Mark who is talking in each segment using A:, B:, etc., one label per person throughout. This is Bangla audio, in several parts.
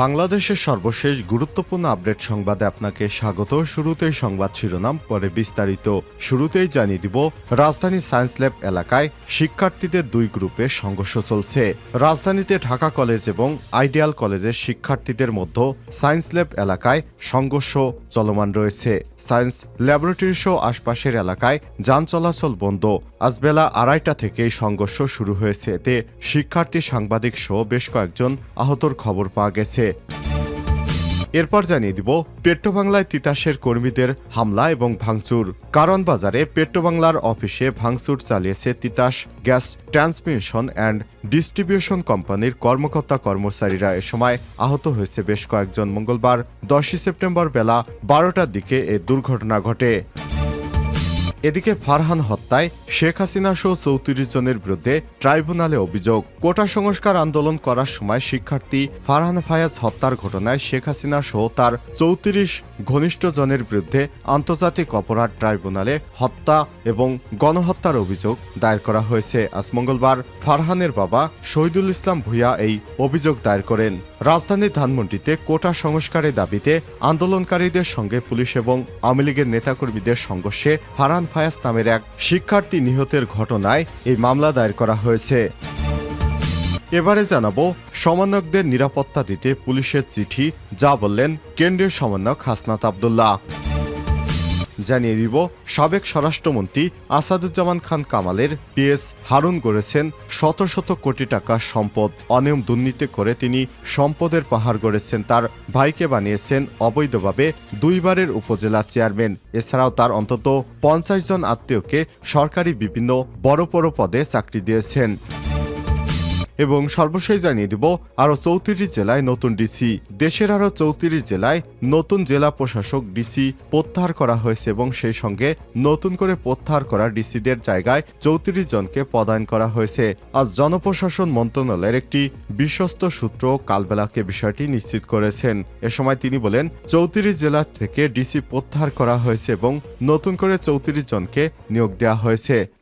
A: বাংলাদেশের সর্বশেষ গুরুত্বপূর্ণ আপডেট সংবাদে আপনাকে স্বাগত শুরুতে সংবাদ শিরোনাম পরে বিস্তারিত শুরুতেই জানিয়ে দিব রাজধানী সায়েন্স ল্যাব এলাকায় শিক্ষার্থীদের দুই গ্রুপে সংঘর্ষ চলছে রাজধানীতে ঢাকা কলেজ এবং আইডিয়াল কলেজের শিক্ষার্থীদের মধ্যে সায়েন্স ল্যাব এলাকায় সংঘর্ষ চলমান রয়েছে সায়েন্স ল্যাবরেটরি সহ আশপাশের এলাকায় যান চলাচল বন্ধ আজ বেলা আড়াইটা থেকে সংঘর্ষ শুরু হয়েছে এতে শিক্ষার্থী সাংবাদিক সহ বেশ কয়েকজন আহতর খবর পাওয়া গেছে হয়েছে এরপর জানিয়ে দিব পেট্রোবাংলায় তিতাসের কর্মীদের হামলা এবং ভাঙচুর কারণ বাজারে পেট্রোবাংলার অফিসে ভাঙচুর চালিয়েছে Titas gas transmission and distribution কোম্পানির কর্মকর্তা কর্মচারীরা এ সময় আহত হয়েছে বেশ কয়েকজন মঙ্গলবার দশই সেপ্টেম্বর বেলা বারোটার দিকে এ দুর্ঘটনা ঘটে এদিকে ফারহান হত্যায় শেখ হাসিনা সহ চৌত্রিশ জনের বিরুদ্ধে ট্রাইব্যুনালে অভিযোগ কোটা সংস্কার আন্দোলন করার সময় শিক্ষার্থী ফারহান ফায়াজ হত্যার ঘটনায় শেখ হাসিনা সহ তার চৌত্রিশ ঘনিষ্ঠ জনের বিরুদ্ধে আন্তর্জাতিক অপরাধ ট্রাইব্যুনালে হত্যা এবং গণহত্যার অভিযোগ দায়ের করা হয়েছে আজ মঙ্গলবার ফারহানের বাবা শহীদুল ইসলাম ভূয়া এই অভিযোগ দায়ের করেন রাজধানীর ধানমন্ডিতে কোটা সংস্কারের দাবিতে আন্দোলনকারীদের সঙ্গে পুলিশ এবং আওয়ামী লীগের নেতাকর্মীদের সংঘর্ষে ফারহান ফায়াস নামের এক শিক্ষার্থী নিহতের ঘটনায় এই মামলা দায়ের করা হয়েছে এবারে জানাবো সমন্বয়কদের নিরাপত্তা দিতে পুলিশের চিঠি যা বললেন কেন্দ্রীয় সমন্বয়ক হাসনাত আবদুল্লাহ জানিয়ে দিব সাবেক স্বরাষ্ট্রমন্ত্রী আসাদুজ্জামান খান কামালের পিএস হারুন গড়েছেন শত শত কোটি টাকা সম্পদ অনিয়ম দুর্নীতি করে তিনি সম্পদের পাহাড় গড়েছেন তার ভাইকে বানিয়েছেন অবৈধভাবে দুইবারের উপজেলা চেয়ারম্যান এছাড়াও তার অন্তত পঞ্চাশ জন আত্মীয়কে সরকারি বিভিন্ন বড় বড় পদে চাকরি দিয়েছেন এবং সর্বশেষ জানিয়ে দিব আরও চৌত্রিশ জেলায় নতুন ডিসি দেশের আরও চৌত্রিশ জেলায় নতুন জেলা প্রশাসক ডিসি প্রত্যাহার করা হয়েছে এবং সেই সঙ্গে নতুন করে প্রত্যাহার করা ডিসিদের জায়গায় চৌত্রিশ জনকে পদায়ন করা হয়েছে আজ জনপ্রশাসন মন্ত্রণালয়ের একটি বিশ্বস্ত সূত্র কালবেলাকে বিষয়টি নিশ্চিত করেছেন এ সময় তিনি বলেন চৌত্রিশ জেলা থেকে ডিসি প্রত্যাহার করা হয়েছে এবং নতুন করে চৌত্রিশ জনকে নিয়োগ দেওয়া হয়েছে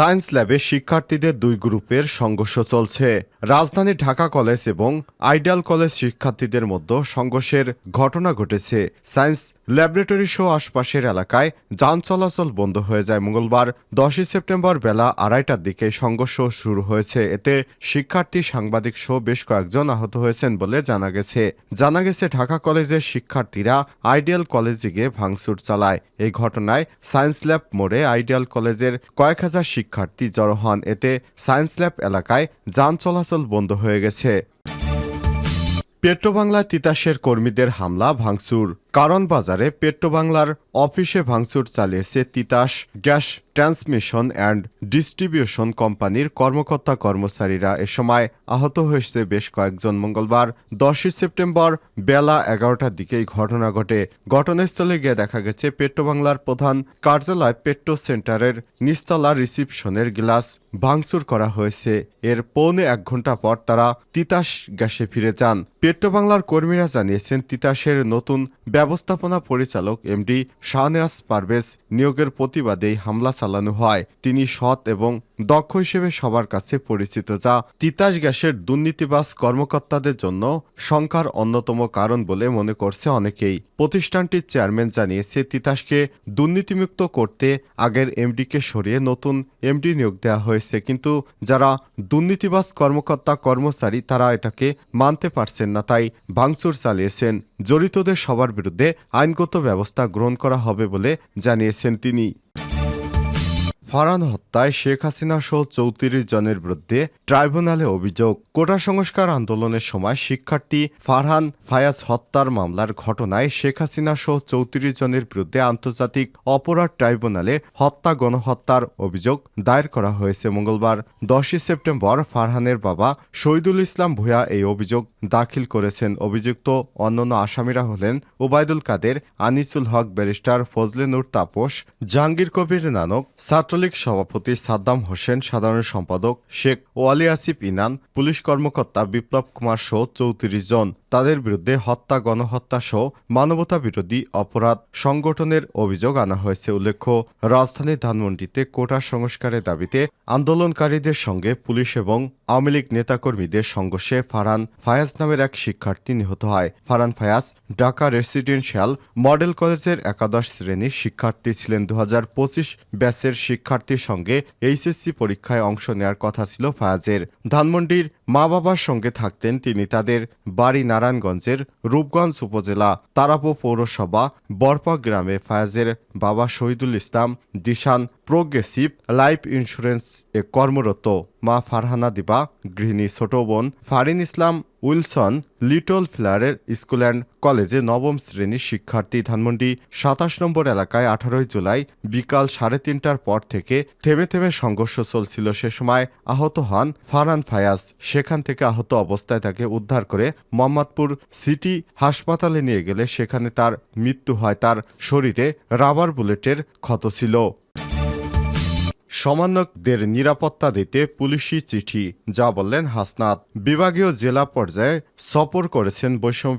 A: সায়েন্স ল্যাবে শিক্ষার্থীদের দুই গ্রুপের সংঘর্ষ চলছে রাজধানী ঢাকা কলেজ এবং আইডিয়াল কলেজ শিক্ষার্থীদের মধ্যে সংঘর্ষের ঘটনা ঘটেছে সায়েন্স ল্যাবরেটরি সহ আশপাশের এলাকায় যান চলাচল বন্ধ হয়ে যায় মঙ্গলবার দশই সেপ্টেম্বর বেলা আড়াইটার দিকে সংঘর্ষ শুরু হয়েছে এতে শিক্ষার্থী সাংবাদিক সহ বেশ কয়েকজন আহত হয়েছেন বলে জানা গেছে জানা গেছে ঢাকা কলেজের শিক্ষার্থীরা আইডিয়াল কলেজে গিয়ে ভাঙচুর চালায় এই ঘটনায় সায়েন্স ল্যাব মোড়ে আইডিয়াল কলেজের কয়েক হাজার শিক্ষা শিক্ষার্থী জড়ো হন এতে সায়েন্স ল্যাব এলাকায় যান চলাচল বন্ধ হয়ে গেছে পেট্রোবাংলা তিতাসের কর্মীদের হামলা ভাঙচুর কারণ বাজারে পেট্রোবাংলার অফিসে ভাঙচুর চালিয়েছে Titas gas transmission and distribution কোম্পানির কর্মকর্তা কর্মচারীরা এ সময় আহত হয়েছে বেশ কয়েকজন মঙ্গলবার দশই সেপ্টেম্বর বেলা এগারোটার দিকে এই ঘটনা ঘটে ঘটনাস্থলে গিয়ে দেখা গেছে পেট্রোবাংলার প্রধান কার্যালয় পেট্রো সেন্টারের নিস্তলা রিসিপশনের গ্লাস ভাঙচুর করা হয়েছে এর পৌনে এক ঘন্টা পর তারা তিতাস গ্যাসে ফিরে যান পেট্রোবাংলার কর্মীরা জানিয়েছেন তিতাসের নতুন ব্যবস্থাপনা পরিচালক এমডি শাহনেওয়াজ পারভেজ নিয়োগের প্রতিবাদেই হামলা চালানো হয় তিনি সৎ এবং দক্ষ হিসেবে সবার কাছে পরিচিত যা তিতাস গ্যাসের দুর্নীতিবাস কর্মকর্তাদের জন্য সংখ্যার অন্যতম কারণ বলে মনে করছে অনেকেই প্রতিষ্ঠানটির চেয়ারম্যান জানিয়েছে তিতাসকে দুর্নীতিমুক্ত করতে আগের এমডিকে সরিয়ে নতুন এমডি নিয়োগ দেওয়া হয়েছে কিন্তু যারা দুর্নীতিবাস কর্মকর্তা কর্মচারী তারা এটাকে মানতে পারছেন না তাই ভাঙচুর চালিয়েছেন জড়িতদের সবার বিরুদ্ধে আইনগত ব্যবস্থা গ্রহণ করা হবে বলে জানিয়েছেন তিনি ফারহান হত্যায় শেখ হাসিনা সহ চৌত্রিশ জনের বিরুদ্ধে ট্রাইব্যুনালে অভিযোগ কোটা সংস্কার আন্দোলনের সময় শিক্ষার্থী ফারহান ফায়াজ হত্যার মামলার ঘটনায় শেখ হাসিনা সহ চৌত্রিশ জনের বিরুদ্ধে আন্তর্জাতিক অপরাধ ট্রাইব্যুনালে হত্যা গণহত্যার অভিযোগ দায়ের করা হয়েছে মঙ্গলবার দশই সেপ্টেম্বর ফারহানের বাবা শহীদুল ইসলাম ভূয়া এই অভিযোগ দাখিল করেছেন অভিযুক্ত অন্যান্য আসামিরা হলেন ওবায়দুল কাদের আনিসুল হক ব্যারিস্টার ফজলে তাপস জাহাঙ্গীর কবির নানক ছাত্র ছাত্রলীগ সভাপতি সাদ্দাম হোসেন সাধারণ সম্পাদক শেখ ওয়ালি আসিফ ইনান পুলিশ কর্মকর্তা বিপ্লব কুমার সহ চৌত্রিশ জন তাদের বিরুদ্ধে হত্যা গণহত্যা সহ মানবতা বিরোধী অপরাধ সংগঠনের অভিযোগ আনা হয়েছে উল্লেখ্য রাজধানীর ধানমন্ডিতে কোটা সংস্কারের দাবিতে আন্দোলনকারীদের সঙ্গে পুলিশ এবং আওয়ামী লীগ নেতাকর্মীদের সংঘর্ষে ফারান ফায়াজ নামের এক শিক্ষার্থী নিহত হয় ফারান ফায়াজ ঢাকা রেসিডেন্সিয়াল মডেল কলেজের একাদশ শ্রেণীর শিক্ষার্থী ছিলেন দু ব্যাচের শিক্ষার্থীর সঙ্গে এইচএসসি পরীক্ষায় অংশ নেওয়ার কথা ছিল ফায়াজের ধানমন্ডির মা বাবার সঙ্গে থাকতেন তিনি তাদের বাড়ি না নারায়ণগঞ্জের রূপগঞ্জ উপজেলা তারাপো পৌরসভা বরপা গ্রামে ফায়াজের বাবা শহীদুল ইসলাম দিশান প্রোগ্রেসিভ লাইফ ইন্স্যুরেন্স এ কর্মরত মা ফারহানা দিবা গৃহিণী ছোট বোন ফারিন ইসলাম উইলসন লিটল ফ্লারের স্কুল অ্যান্ড কলেজে নবম শ্রেণীর শিক্ষার্থী ধানমন্ডি সাতাশ নম্বর এলাকায় আঠারোই জুলাই বিকাল সাড়ে তিনটার পর থেকে থেমে থেমে সংঘর্ষ চলছিল সে সময় আহত হন ফারহান ফায়াজ সেখান থেকে আহত অবস্থায় তাকে উদ্ধার করে মোহাম্মদপুর সিটি হাসপাতালে নিয়ে গেলে সেখানে তার মৃত্যু হয় তার শরীরে রাবার বুলেটের ক্ষত ছিল সমানকদের নিরাপত্তা দিতে পুলিশি চিঠি যা বললেন হাসনাত বিভাগীয় জেলা পর্যায়ে সফর করেছেন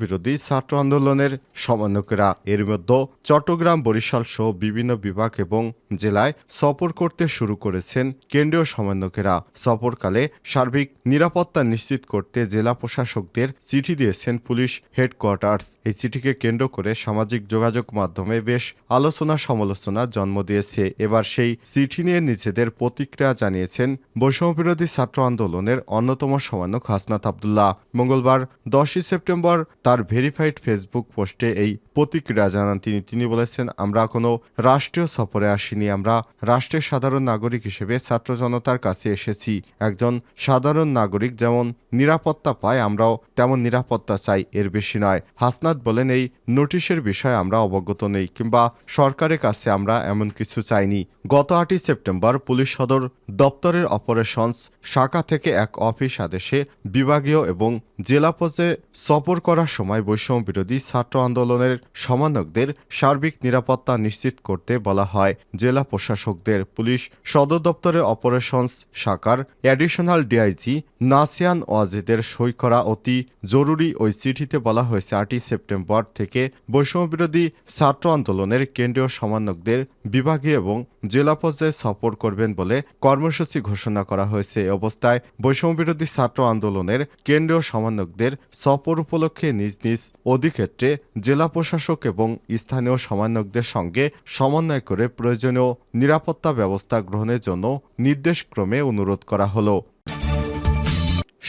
A: বিরোধী ছাত্র আন্দোলনের সমন্বয়করা এর মধ্যে চট্টগ্রাম বরিশাল সহ বিভিন্ন বিভাগ এবং জেলায় সফর করতে শুরু করেছেন কেন্দ্রীয় সমন্বয়কেরা সফরকালে সার্বিক নিরাপত্তা নিশ্চিত করতে জেলা প্রশাসকদের চিঠি দিয়েছেন পুলিশ হেডকোয়ার্টার্স এই চিঠিকে কেন্দ্র করে সামাজিক যোগাযোগ মাধ্যমে বেশ আলোচনা সমালোচনা জন্ম দিয়েছে এবার সেই চিঠি নিয়ে নিজেদের প্রতিক্রিয়া জানিয়েছেন বৈষম্যবিরোধী ছাত্র আন্দোলনের অন্যতম সমন্বয়ক হাসনাত আবদুল্লাহ মঙ্গলবার দশই সেপ্টেম্বর তার ভেরিফাইড ফেসবুক পোস্টে এই প্রতিক্রিয়া জানান তিনি তিনি বলেছেন আমরা কোনো রাষ্ট্রীয় সফরে আসিনি আমরা রাষ্ট্রের সাধারণ নাগরিক হিসেবে ছাত্র জনতার কাছে এসেছি একজন সাধারণ নাগরিক যেমন নিরাপত্তা পায় আমরাও তেমন নিরাপত্তা চাই এর বেশি নয় হাসনাত বলেন এই নোটিশের বিষয়ে আমরা অবগত নেই কিংবা সরকারের কাছে আমরা এমন কিছু চাইনি গত আটই সেপ্টেম্বর শনিবার পুলিশ সদর দপ্তরের অপারেশনস শাখা থেকে এক অফিস আদেশে বিভাগীয় এবং জেলা পর্যায়ে সফর করার সময় বৈষম্য বিরোধী ছাত্র আন্দোলনের সমন্বয়কদের সার্বিক নিরাপত্তা নিশ্চিত করতে বলা হয় জেলা প্রশাসকদের পুলিশ সদর দপ্তরের অপারেশনস শাখার অ্যাডিশনাল ডিআইজি নাসিয়ান ওয়াজিদের সই করা অতি জরুরি ওই চিঠিতে বলা হয়েছে আটই সেপ্টেম্বর থেকে বৈষম্য বিরোধী ছাত্র আন্দোলনের কেন্দ্রীয় সমন্বয়কদের বিভাগীয় এবং জেলা পর্যায়ে সফর করবেন বলে কর্মসূচি ঘোষণা করা হয়েছে অবস্থায় বৈষম্যবিরোধী ছাত্র আন্দোলনের কেন্দ্রীয় সমন্বয়কদের সফর উপলক্ষে নিজ নিজ অধিক্ষেত্রে জেলা প্রশাসক এবং স্থানীয় সমন্বয়কদের সঙ্গে সমন্বয় করে প্রয়োজনীয় নিরাপত্তা ব্যবস্থা গ্রহণের জন্য নির্দেশক্রমে অনুরোধ করা হলো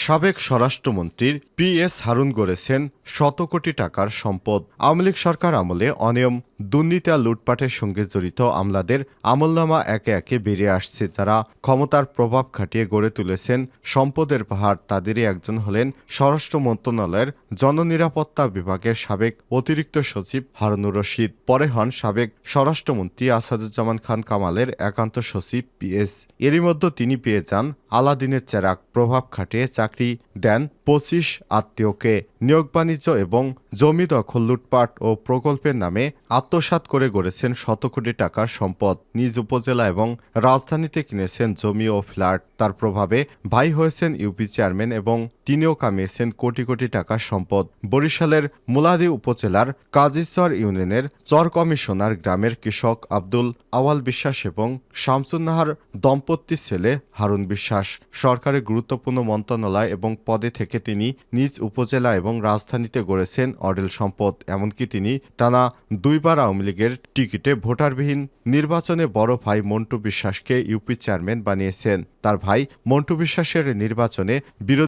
A: সাবেক স্বরাষ্ট্রমন্ত্রীর পি এস হারুন গড়েছেন শত কোটি টাকার সম্পদ আওয়ামী লীগ সরকার আমলে অনিয়ম দুর্নীতি আর লুটপাটের সঙ্গে জড়িত আমলাদের আমলনামা একে একে বেরিয়ে আসছে যারা ক্ষমতার প্রভাব খাটিয়ে গড়ে তুলেছেন সম্পদের পাহাড় তাদেরই একজন হলেন স্বরাষ্ট্র মন্ত্রণালয়ের জননিরাপত্তা বিভাগের সাবেক অতিরিক্ত সচিব হারুনুর রশিদ পরে হন সাবেক স্বরাষ্ট্রমন্ত্রী আসাদুজ্জামান খান কামালের একান্ত সচিব পিএস এরই মধ্যে তিনি পেয়ে যান আলাদিনের চেরাক প্রভাব খাটিয়ে চাকরি দেন পঁচিশ আত্মীয়কে নিয়োগ বাণিজ্য এবং জমি দখল লুটপাট ও প্রকল্পের নামে আত্মসাত করে গড়েছেন শত কোটি টাকার সম্পদ নিজ উপজেলা এবং রাজধানীতে কিনেছেন জমি ও ফ্ল্যাট তার প্রভাবে ভাই হয়েছেন ইউপি চেয়ারম্যান এবং তিনিও কামিয়েছেন কোটি কোটি টাকার সম্পদ বরিশালের মুলাদি উপজেলার কাজিচর ইউনিয়নের চর কমিশনার গ্রামের কৃষক আব্দুল আওয়াল বিশ্বাস এবং শামসুন্নাহার দম্পতির ছেলে হারুন বিশ্বাস সরকারের গুরুত্বপূর্ণ মন্ত্রণালয় এবং পদে থেকে তিনি নিজ উপজেলা এবং রাজধানীতে গড়েছেন অডেল সম্পদ এমনকি তিনি টানা দুইবার আওয়ামী লীগের টিকিটে ভোটারবিহীন নির্বাচনে বড় ভাই মন্টু বিশ্বাসকে ইউপি চেয়ারম্যান বানিয়েছেন তার ভাই মন্টু বিশ্বাসের নির্বাচনে বিরোধী